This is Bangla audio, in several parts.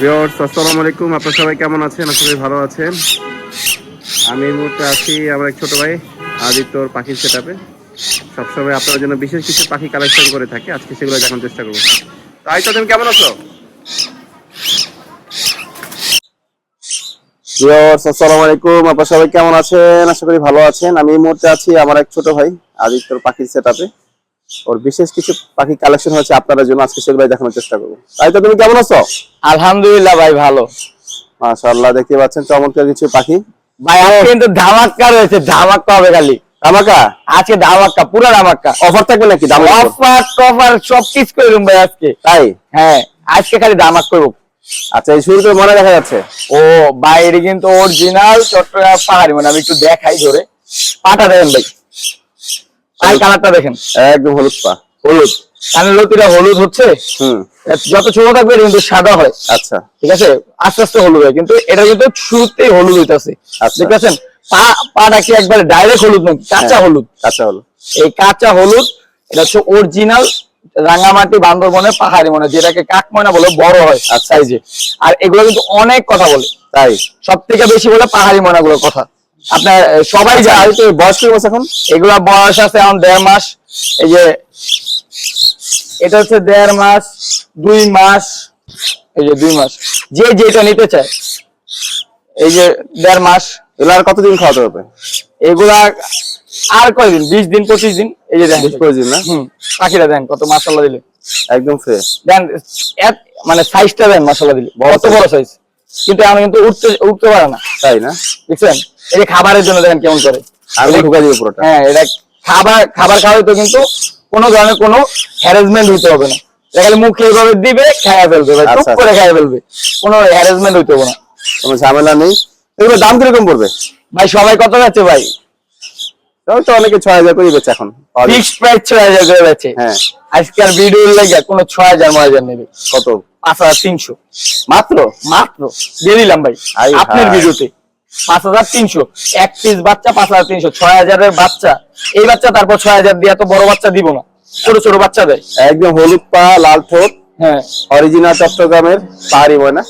ভিউয়ার্স আসসালামু আলাইকুম। আপনারা সবাই কেমন আছেন? করি ভালো আছেন। আমি এই মুহূর্তে আছি আমার এক ছোট ভাই, আদিত্যর পাখির সেটআপে সবসময় আপনাদের জন্য বিশেষ কিছু পাখি কালেকশন করে থাকে। আজকে সেগুলো দেখানোর চেষ্টা করব। তাই তো কেমন আছো? ভিউয়ার্স আসসালামু আলাইকুম। আপনারা সবাই কেমন আছেন? আশা করি ভালো আছেন। আমি এই মুহূর্তে আছি আমার এক ছোট ভাই, আদিত্যর পাখির সেটআপে ওর বিশেষ কিছু পাখি কালেকশন হচ্ছে আপনাদের জন্য আজকে সেগুলো দেখানোর চেষ্টা করব। তাই তো তুমি কেমন আছো? আলহামদুলিল্লাহ ভাই ভালো। মাশাআল্লাহ দেখতে পাচ্ছেন চমৎকার কিছু পাখি। ভাই আজকে কিন্তু ধামাক্কা রয়েছে ধামাক্কা হবে খালি। আমাকা আজকে ধামাক্কা পুরো ধামাক্কা। অফার থাকবে নাকি অফার টফার সব কিছু করুন ভাই আজকে। তাই? হ্যাঁ আজকে খালি ধামাক করব। আচ্ছা এই শুরুতে মনে দেখা যাচ্ছে? ও বাইরে কিন্তু অরিজিনাল চট্টগ্রাম পাহাড়ি মানে আমি একটু দেখাই ধরে। পাটা দেখেন ভাই। পাই কালারটা দেখেন। একদম হলুদ পা। হলুদ। কানের লতিটা হলুদ হচ্ছে। যত ছোট থাকবে কিন্তু সাদা হয়। আচ্ছা। ঠিক আছে? আস্তে আস্তে হলুদ হয়। কিন্তু এটা কিন্তু শুরুতেই হলুদ হইতাছে। আচ্ছা। ঠিক আছে পা পাটা কি একবারে ডাইরেক্ট হলুদ নাকি? কাঁচা হ্যাঁ। হলুদ। কাঁচা হলুদ। এই কাঁচা হলুদ এটা হচ্ছে অরিজিনাল রাঙামাটি বান্দরবনের পাহাড়ি মনে যেটাকে কাকময়না বলে বড় হয় আচ্ছা। সাইজে আর এগুলো কিন্তু অনেক কথা বলে। তাই? সব থেকে বেশি বলে পাহাড়ি ময়নাগুলোর কথা। আপনার সবাই আচ্ছা, যায় আর বয়স কি বলছে এখন এগুলা বয়স আছে এখন দেড় মাস এই যে এটা হচ্ছে দেড় মাস দুই মাস এই যে দুই মাস। যে যেটা নিতে চায় এই যে দেড় মাস এগুলো আর কতদিন খাওয়াতে হবে? এগুলা আর কয়দিন? বিশ দিন পঁচিশ দিন এই যে দেন। বেশ প্রয়োজন না? হুম পাখিটা দেন কত মাসাল্লাহ দিলে। একদম ফ্রেশ দেন মানে সাইজটা দেন মাসাল্লাহ দিলে। কত বড় সাইজ কিন্তু এখন কিন্তু উঠতে উঠতে পারে না। তাই না? বুঝছেন এই খাবারের জন্য দেখেন কেমন করে। আমি ঢুকা দিবে পুরোটা। হ্যাঁ এটা খাবার খাবার খাওয়াই তো কিন্তু কোনো ধরনের কোনো হ্যারাসমেন্ট হইতে হবে না। এটা খালি মুখে এইভাবে দিবে খাইয়া ফেলবে ভাই আচ্ছা, করে খাইয়া ফেলবে। কোনো হ্যারাসমেন্ট হইতে হবে না। কোনো ঝামেলা নেই। এগুলো দাম কীরকম পড়বে? ভাই সবাই কত যাচ্ছে ভাই? তো অনেকে ছয় হাজার করে বেচে এখন। ফিক্সড প্রাইস ছয় হাজার করে যাচ্ছে। হ্যাঁ। আজকের ভিডিও লাগে কোনো ছয় হাজার নয় হাজার নেবে। কত? পাঁচ হাজার তিনশো। মাত্র? মাত্র? দিয়ে দিলাম ভাই। আপনার ভিডিওতে পাঁচ হাজার তিনশো। এক পিস বাচ্চা পাঁচ হাজার তিনশো। ছয় হাজারের বাচ্চা। এই বাচ্চা তারপর ছয় হাজার দিয়ে এত বড় বাচ্চা দিব না। ছোট ছোট বাচ্চা দেয়। একদম হলুদ পা লাল ঠোঁট। হ্যাঁ। অরিজিনাল চট্টগ্রামের পাহাড়ি ময়না।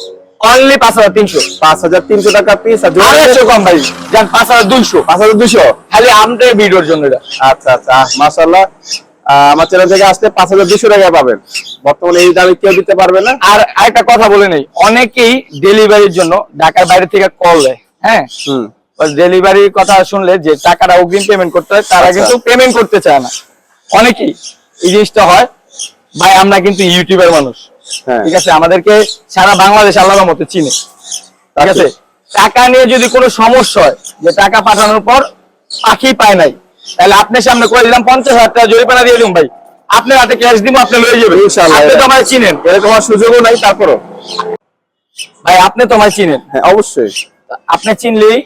অনলি পাঁচ হাজার তিনশো। পাঁচ হাজার তিনশো টাকা পিস আর আড়াইশো কম ভাই। যান পাঁচ হাজার দুইশো। পাঁচ হাজার দুশো খালি আমাদের ভিডিওর জন্য আচ্ছা আচ্ছা। মাসাল্লাহ আমার চ্যানেল থেকে আসতে পাঁচ হাজার দুশো টাকা পাবেন। বর্তমানে এই দামে কেউ দিতে পারবে না। আর আরেকটা কথা বলে নেই অনেকেই ডেলিভারির জন্য ঢাকার বাইরে থেকে কল দেয় হ্যাঁ? হুম। ডেলিভারির কথা শুনলে যে টাকাটা অগ্রিম পেমেন্ট করতে হয় তারা আচ্ছা। কিন্তু পেমেন্ট করতে চায় না। অনেকেই এই জিনিসটা হয় ভাই আমরা কিন্তু ইউটিউবার মানুষ। হ্যাঁ। ঠিক আছে আমাদেরকে সারা বাংলাদেশ আল্লাহর মতো চিনে। ঠিক আছে? টাকা নিয়ে যদি কোনো সমস্যা হয় যে টাকা পাঠানোর পর পাখি পায় নাই তাহলে আপনার সামনে করে দিলাম পঞ্চাশ হাজার টাকা জরিমানা দিয়ে দিন ভাই। আপনার হাতে ক্যাশ দিব আপনি লয়ে যাবেন। ইনশাআল্লাহ। আপনি তো আমায় চিনেন। এরকম আর সুযোগও নাই তারপরও? ভাই আপনি তো আমায় চিনেন। হ্যাঁ অবশ্যই। আপনি চিনলেই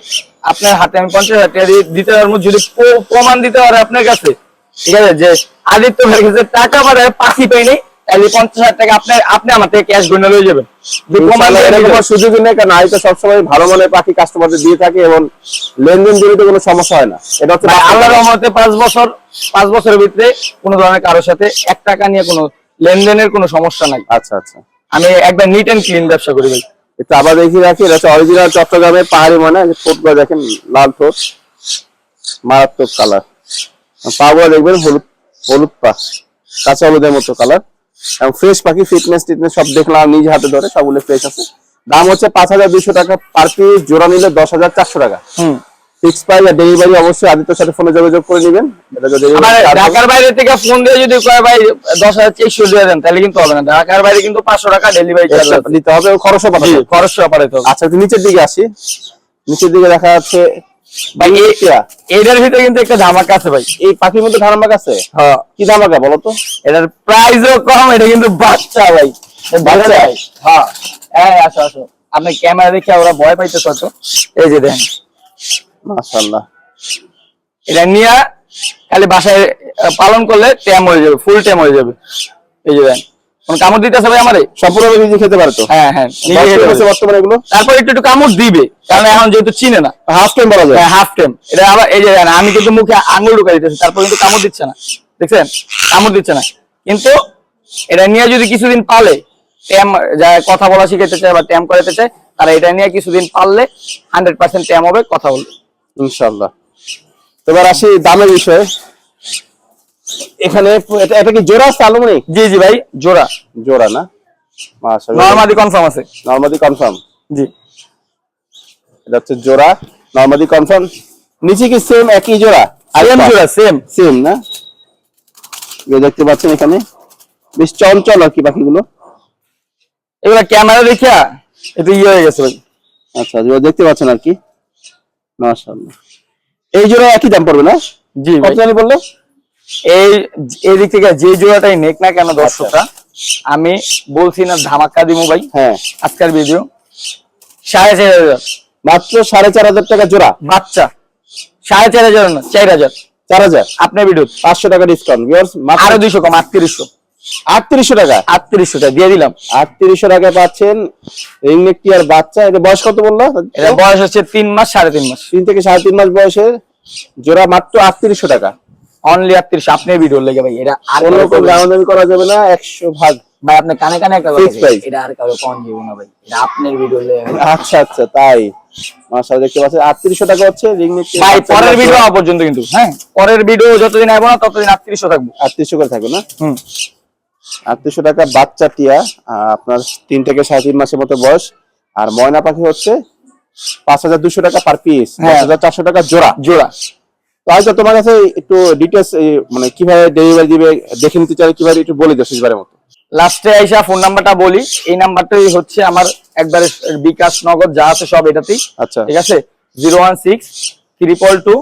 আপনার হাতে আমি পঞ্চাশ হাজার টাকা দিতে পারব যদি প্রমাণ দিতে পারে আপনার কাছে। ঠিক আছে যে আদিত্য ভাই কাছে টাকা পাঠায় পাখি পাইনি তাহলে পঞ্চাশ হাজার টাকা আপনি আপনি আমার থেকে ক্যাশ গণনা লয়ে যাবেন। সুযোগই নেই কারণ আমি তো সবসময় ভালো মানের পাখি কাস্টমারদের দিয়ে থাকি এবং লেনদেন জড়িত কোনো সমস্যা হয় না। এটা হচ্ছে ভাই, আল্লাহর রহমতে পাঁচ বছর পাঁচ বছরের ভিতরে কোনো ধরনের কারোর সাথে এক টাকা নিয়ে কোনো লেনদেনের কোনো সমস্যা নাই। আচ্ছা আচ্ছা। আমি একবার নিট এন্ড ক্লিন ব্যবসা করি ভাই। আবার দেখিয়ে রাখি এটা হচ্ছে অরিজিনাল চট্টগ্রামের পাহাড়ি ময়না ঠোঁটগুলো দেখেন লাল ঠোঁট। মারাত্মক কালার পাগুলো দেখবেন হলুদ হলুদ পা কাঁচা হলুদের মতো কালার ফ্রেশ পাখি ফিটনেস টিটনেস সব দেখলাম নিজ হাতে ধরে সবগুলো ফ্রেশ আছে। দাম হচ্ছে পাঁচ হাজার দুইশো টাকা পার পিস জোড়া নিলে দশ হাজার চারশো টাকা। হুম। ফিক্স প্রাইস আর ডেলিভারি অবশ্যই আদিত্যর সাথে ফোনে যোগাযোগ করে নেবেন। ঢাকার বাইরে থেকে ফোন দিয়ে যদি কয় ভাই দশ হাজার চেকশো দিয়ে দেন তাহলে কিন্তু হবে না। ঢাকার বাইরে কিন্তু পাঁচশো টাকা ডেলিভারি দিতে হবে খরচও পাঠাতে হবে। খরচ পাঠাতে হবে। আচ্ছা নিচের দিকে আসি। নিচের দিকে দেখা যাচ্ছে ভাই এটার ভিতরে কিন্তু একটা ধামাকা আছে ভাই। এই পাখির মধ্যে ধারণা আছে? হ্যাঁ। কি ধামাকা বলো তো? এটার প্রাইসও কম এটা কিন্তু বাচ্চা ভাই। বাচ্চা? ভাই। হ্যাঁ। হ্যাঁ আসো আসো। আপনি ক্যামেরা দেখে ওরা ভয় পাইতে কত এই যে দেখেন মাশাআল্লাহ। এটা নিয়ে খালি বাসায় পালন করলে ট্যাম হয়ে যাবে ফুল ট্যাম হয়ে যাবে। এই যে দেখেন কামড় দিতেছে ভাই আমারে। সম্পূর্ণ নিজে খেতে পারে তো? হ্যাঁ হ্যাঁ। বর্তমানে এগুলো? তারপর একটু একটু কামড় দিবে কারণ এখন যেহেতু চিনে না। হাফ টাইম বলা যায়। হাফ টাইম এটা আবার এই যে আমি কিন্তু মুখে আঙুল ঢুকাই দিতেছি তারপর কিন্তু কামড় দিচ্ছে না। দেখছেন? কামড় দিচ্ছে না। কিন্তু এটা নিয়ে যদি কিছুদিন পালে ট্যাম যারা কথা বলা শিখাইতে চায় বা ট্যাম করাতে চায় তারা এটা নিয়ে কিছুদিন পারলে হান্ড্রেড পার্সেন্ট ট্যাম হবে কথা বলবে। ইনশাল্লাহ এবার আসি দামের বিষয়ে। এখানে এটা এটা কি জোড়া আছে আলুমনি জি জি ভাই। জোড়া। জোড়া না? মাশাআল্লাহ। নর্মালি কনফার্ম আছে। নরমাদি কনফার্ম জি। এটা হচ্ছে জোড়া। নরমাদি কনফার্ম নিচে কি সেম একই জোড়া? সেম জোড়া সেম সেম না? এই দেখতে পাচ্ছেন এখানে? বেশ চঞ্চল আর কি পাখিগুলো। এগুলা ক্যামেরা দেখিয়া একটু ইয়ে হয়ে গেছে ভাই। আচ্ছা যেগুলো দেখতে পাচ্ছেন আর কি। মাশাআল্লাহ। এই জোড়া একই দাম পড়বে না? জি কত জানি বলল? এই এই দিক থেকে যে জোড়াটাই নেক না কেন দর্শকরা আমি বলছি না ধামাক্কা দিমু ভাই। হ্যাঁ। আজকের ভিডিও সাড়ে চার হাজার। মাত্র সাড়ে চার হাজার টাকা জোড়া। বাচ্চা। সাড়ে চার হাজার না চার হাজার। চার হাজার। আপনার ভিডিও পাঁচশো টাকা ডিসকাউন্ট আরও দুইশো কম আটত্রিশশো। আটত্রিশশো টাকা? আটত্রিশশো টাকা দিয়ে দিলাম। আটত্রিশশো টাকায় পাচ্ছেন রিংনেক টিয়ার বাচ্চা। এটা বয়স কত বলল? এটা বয়স হচ্ছে তিন মাস সাড়ে তিন মাস। তিন থেকে সাড়ে তিন মাস বয়সে জোড়া মাত্র আটত্রিশশো টাকা। অনলি আটত্রিশ আপনার ভিডিও লেগে ভাই এটা আর কোনো দামাদামি করা যাবে না একশো ভাগ। ভাই আপনি কানে কানে একটা কথা এটা আর কারও কম দিব না ভাই এটা আপনার ভিডিও লেগে আচ্ছা আচ্ছা তাই। দেখতে পাচ্ছেন টাকা হচ্ছে রিংনেক ভাই পরের ভিডিও পর্যন্ত কিন্তু হ্যাঁ? পরের ভিডিও যতদিন আইবো না ততদিন থাকব। করে থাকবে না? হুম। টাকা বাচ্চা টিয়া আপনার তিন থেকে সাড়ে তিন মাসের মতো বয়স। আর ময়না পাখি হচ্ছে পাঁচ হাজার দুশো টাকা পার পিস হ্যাঁ। পাঁচ হাজার চারশো টাকা জোড়া। জোড়া। তো হয়তো তোমার কাছে একটু ডিটেলস মানে কীভাবে ডেলিভারি দিবে দেখে নিতে চাই কীভাবে একটু বলে দিও শেষবারের মতো। লাস্টে আইসা ফোন নাম্বারটা বলি। এই নাম্বারটাই হচ্ছে আমার একবারে বিকাশ নগদ যা আছে সব এটাতেই। আচ্ছা। ঠিক আছে? Zero one six triple two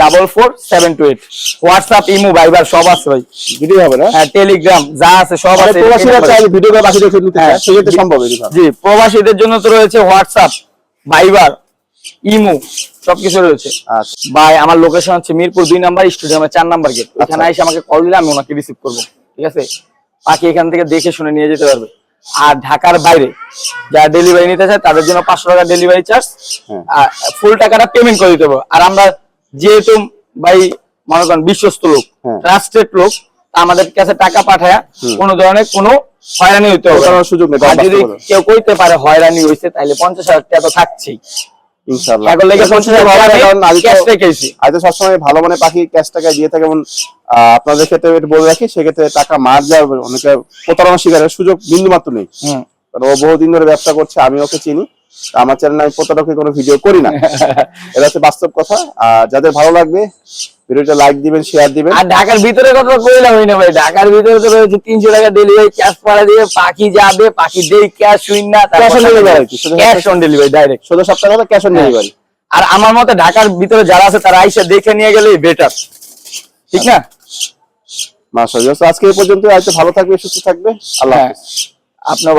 double four seven two eight WhatsApp imo Viber সব আছে ভাই। ভিডিও হবে না? হ্যাঁ টেলিগ্রাম যা আছে সব মানে আছে। প্রবাসীরা। চাইলে ভিডিও করে পাখি দেখে নিতে হ্যাঁ। সেক্ষেত্রে সম্ভব জি প্রবাসীদের জন্য তো রয়েছে হোয়াটসঅ্যাপ ভাইবার ইমো সবকিছু রয়েছে। আচ্ছা। ভাই আমার লোকেশন হচ্ছে মিরপুর দুই নাম্বার স্টুডিয়ামের চার নাম্বার গেট এখানে এসে আমাকে কল দিলে আমি ওনাকে রিসিভ করব ঠিক আছে? বাকি এখান থেকে দেখে শুনে নিয়ে যেতে পারবে। আর ঢাকার বাইরে যারা ডেলিভারি নিতে চায় তাদের জন্য পাঁচশো টাকা ডেলিভারি চার্জ হ্যাঁ। আর ফুল টাকাটা পেমেন্ট করে দিতে হবে। আর আমরা যেহেতু ভাই মনে করেন বিশ্বস্ত লোক হ্যাঁ। ট্রাস্টেড লোক আমাদের কাছে টাকা পাঠায় কোনো ধরনের কোনো হয়রানি হইতে হবে সুযোগ নেই, যদি কেউ কইতে পারে হয়রানি হয়েছে তাহলে পঞ্চাশ হাজার টাকা তো থাকছেই। ইনশাআল্লাহ। সবসময় ভালো মানে পাখি ক্যাশ টাকা দিয়ে থাকে এবং আহ, আপনাদের ক্ষেত্রে বলে রাখি সেক্ষেত্রে টাকা মার অনেকে প্রতারণা শিকারের সুযোগ বিন্দু মাত্র নেই কারণ ও বহুদিন ধরে ব্যবসা করছে আমি ওকে চিনি। আমার চ্যানেলে আমি প্রতারকের কোনো ভিডিও করি না। এটা হচ্ছে বাস্তব কথা। আর যাদের ভালো লাগবে ভিডিওটা লাইক দিবেন শেয়ার দিবেন। আর ঢাকার ভিতরে কথা কইলাম হই না ভাই ঢাকার ভিতরে তো রয়েছে তিনশো টাকা ডেলিভারি ক্যাশ পাড়া দিয়ে পাখি যাবে পাখি দেই ক্যাশ না Cash on delivery আর কি, শুধু ক্যাশ অন ডেলিভারি ডাইরেক্ট ষোলো সপ্তাহ হলো ক্যাশ অন ডেলিভারি আর আমার মতে ঢাকার ভিতরে যারা আছে তারা আইসা দেখে নিয়ে গেলেই বেটার ঠিক না? মাসা আজকে এই পর্যন্ত হয়তো ভালো থাকবে সুস্থ থাকবে। আল্লাহ হ্যাঁ। আপনার